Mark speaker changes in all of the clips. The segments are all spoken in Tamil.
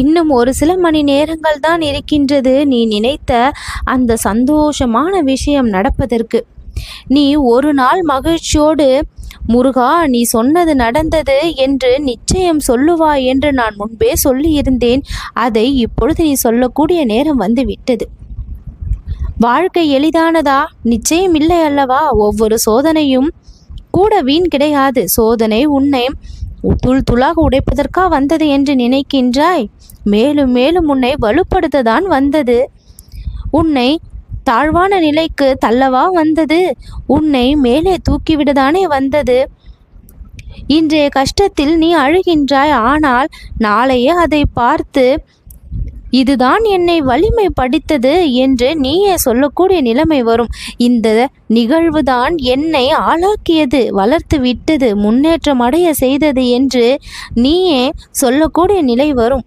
Speaker 1: இன்னும் ஒரு சில மணி நேரங்கள் தான் இருக்கின்றது. நீ நினைத்த அந்த சந்தோஷமான விஷயம் நடப்பதற்கு. நீ ஒரு நாள் மகிழ்ச்சியோடு முருகா நீ சொன்னது நடந்தது என்று நிச்சயம் சொல்லுவாய் என்று நான் முன்பே சொல்லியிருந்தேன். அதை இப்பொழுது நீ சொல்லக்கூடிய நேரம் வந்து விட்டது. வாழ்க்கை எளிதானதா? நிச்சயம் இல்லை அல்லவா? ஒவ்வொரு சோதனையும் கூட வீண் கிடையாது. சோதனை உன்னை துள் துளாக உடைப்பதற்கா வந்தது என்று நினைக்கின்றாய்? மேலும் மேலும் உன்னை வலுப்படுத்ததான் வந்தது. உன்னை தாழ்வான நிலைக்கு தள்ளவா வந்தது. உன்னை மேலே தூக்கிவிடதானே வந்தது. இன்றைய கஷ்டத்தில் நீ அழுகின்றாய். ஆனால் நாளையே அதை பார்த்து இதுதான் என்னை வலிமை படித்தது என்று நீயே சொல்லக்கூடிய நிலைமை வரும். இந்த நிகழ்வுதான் என்னை ஆளாக்கியது வளர்த்து விட்டது முன்னேற்றம் அடைய செய்தது என்று நீயே சொல்லக்கூடிய நிலை வரும்.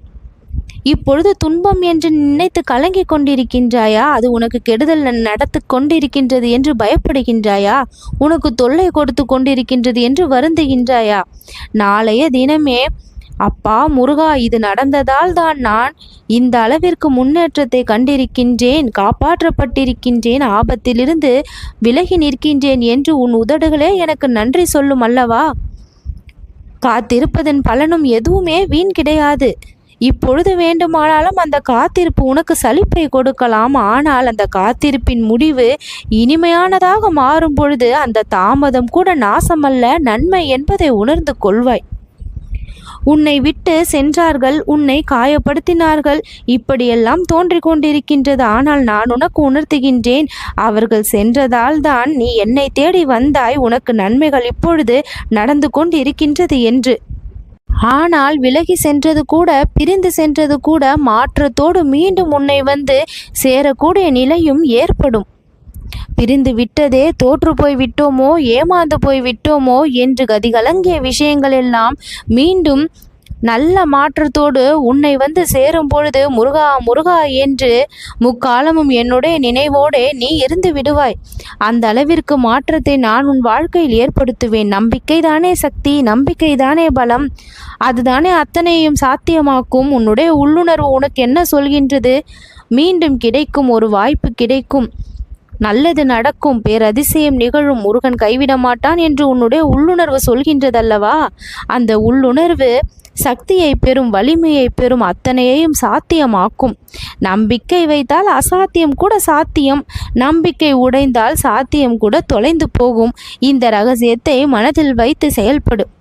Speaker 1: இப்பொழுது துன்பம் என்று நினைத்து கலங்கிக் கொண்டிருக்கின்றாயா? அது உனக்கு கெடுதல் நடத்து கொண்டிருக்கின்றது என்று பயப்படுகின்றாயா? உனக்கு தொல்லை கொடுத்து கொண்டிருக்கின்றது என்று வருந்துகின்றாயா? நாளைய தினமே அப்பா முருகா இது நடந்ததால் தான் நான் இந்த அளவிற்கு முன்னேற்றத்தை கண்டிருக்கின்றேன் காப்பாற்றப்பட்டிருக்கின்றேன் ஆபத்திலிருந்து விலகி நிற்கின்றேன் என்று உன் உதடுகளே எனக்கு நன்றி சொல்லும் அல்லவா? காத்திருப்பதன் பலனும் எதுவுமே வீண் கிடையாது. இப்பொழுது வேண்டுமானாலும் அந்த காத்திருப்பு உனக்கு சலிப்பை கொடுக்கலாம். ஆனால் அந்த காத்திருப்பின் முடிவு இனிமையானதாக மாறும் பொழுது அந்த தாமதம் கூட நாசமல்ல நன்மை என்பதை உணர்ந்து கொள்வாய். உன்னை விட்டு சென்றார்கள் உன்னை காயப்படுத்தினார்கள். இப்படியெல்லாம் தோன்றிக் கொண்டிருக்கின்றது. ஆனால் நான் உனக்கு உணர்த்துகின்றேன். அவர்கள் சென்றதால் தான் நீ என்னை தேடி வந்தாய். உனக்கு நன்மைகள் இப்பொழுது நடந்து கொண்டிருக்கின்றது என்று. ஆனால் விலகி சென்றது கூட பிரிந்து சென்றது கூட மாற்றத்தோடு மீண்டும் உன்னை வந்து சேரக்கூடிய நிலையும் ஏற்படும். பிரிந்து விட்டதே தோற்று போய் விட்டோமோ ஏமாந்து போய் விட்டோமோ என்று கதிகலங்கிய விஷயங்கள் எல்லாம் மீண்டும் நல்ல மாற்றத்தோடு உன்னை வந்து சேரும் பொழுது முருகா முருகா என்று முக்காலமும் என்னுடைய நினைவோடே நீ இருந்து விடுவாய். அந்த அளவிற்கு மாற்றத்தை நான் உன் வாழ்க்கையில் ஏற்படுத்துவேன். நம்பிக்கை தானே சக்தி நம்பிக்கை தானே பலம். அதுதானே அத்தனையும் சாத்தியமாக்கும். உன்னுடைய உள்ளுணர்வு உனக்கு என்ன சொல்கின்றது? மீண்டும் கிடைக்கும் ஒரு வாய்ப்பு கிடைக்கும். நல்லது நடக்கும் பேரதிசயம் நிகழும் முருகன் கைவிட மாட்டான் என்று உன்னுடைய உள்ளுணர்வு சொல்கின்றதல்லவா? அந்த உள்ளுணர்வு சக்தியை பெறும் வலிமையை பெறும் அத்தனையையும் சாத்தியமாக்கும். நம்பிக்கை வைத்தால் அசாத்தியம் கூட சாத்தியம் நம்பிக்கை உடைந்தால் சாத்தியம் கூட தொலைந்து போகும். இந்த ரகசியத்தை மனதில் வைத்து செயல்படும்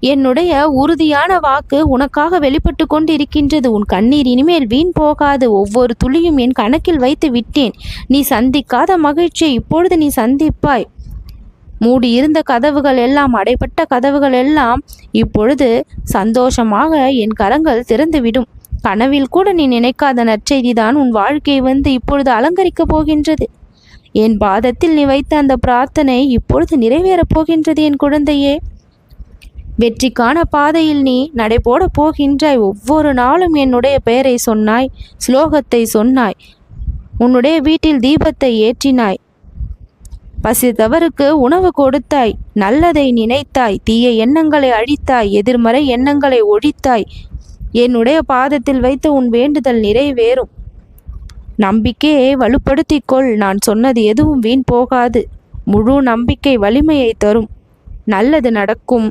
Speaker 1: என்னுடைய உறுதியான வாக்கு உனக்காக வெளிப்பட்டு கொண்டிருக்கின்றது. உன் கண்ணீர் இனிமேல் வீண் போகாது. ஒவ்வொரு துளியும் என் கணக்கில் வைத்து விட்டேன். நீ சந்திக்காத மகிழ்ச்சியை இப்பொழுது நீ சந்திப்பாய். மூடியிருந்த கதவுகள் எல்லாம் அடைப்பட்ட கதவுகள் எல்லாம் இப்பொழுது சந்தோஷமாக என் கரங்கள் திறந்துவிடும். கனவில் கூட நீ நினைக்காத நற்செய்திதான் உன் வாழ்க்கையை வந்து இப்பொழுது அலங்கரிக்கப் போகின்றது. என் பாதத்தில் நீ வைத்த அந்த பிரார்த்தனை இப்பொழுது நிறைவேறப் போகின்றது என் குழந்தையே. வெற்றிக்கான பாதையில் நீ நடைபோட போகின்றாய் ஒவ்வொரு நாளும் என்னுடைய பெயரை சொன்னாய் ஸ்லோகத்தை சொன்னாய் உன்னுடைய வீட்டில் தீபத்தை ஏற்றினாய். பசித்தவருக்கு உணவு கொடுத்தாய் நல்லதை நினைத்தாய் தீய எண்ணங்களை அழித்தாய் எதிர்மறை எண்ணங்களை ஒழித்தாய். என்னுடைய பாதத்தில் வைத்த உன் வேண்டுதல் நிறைவேறும். நம்பிக்கையை வலுப்படுத்திக்கொள் நான் சொன்னது எதுவும் வீண் போகாது. முழு நம்பிக்கை வலிமையை தரும். நல்லது நடக்கும்.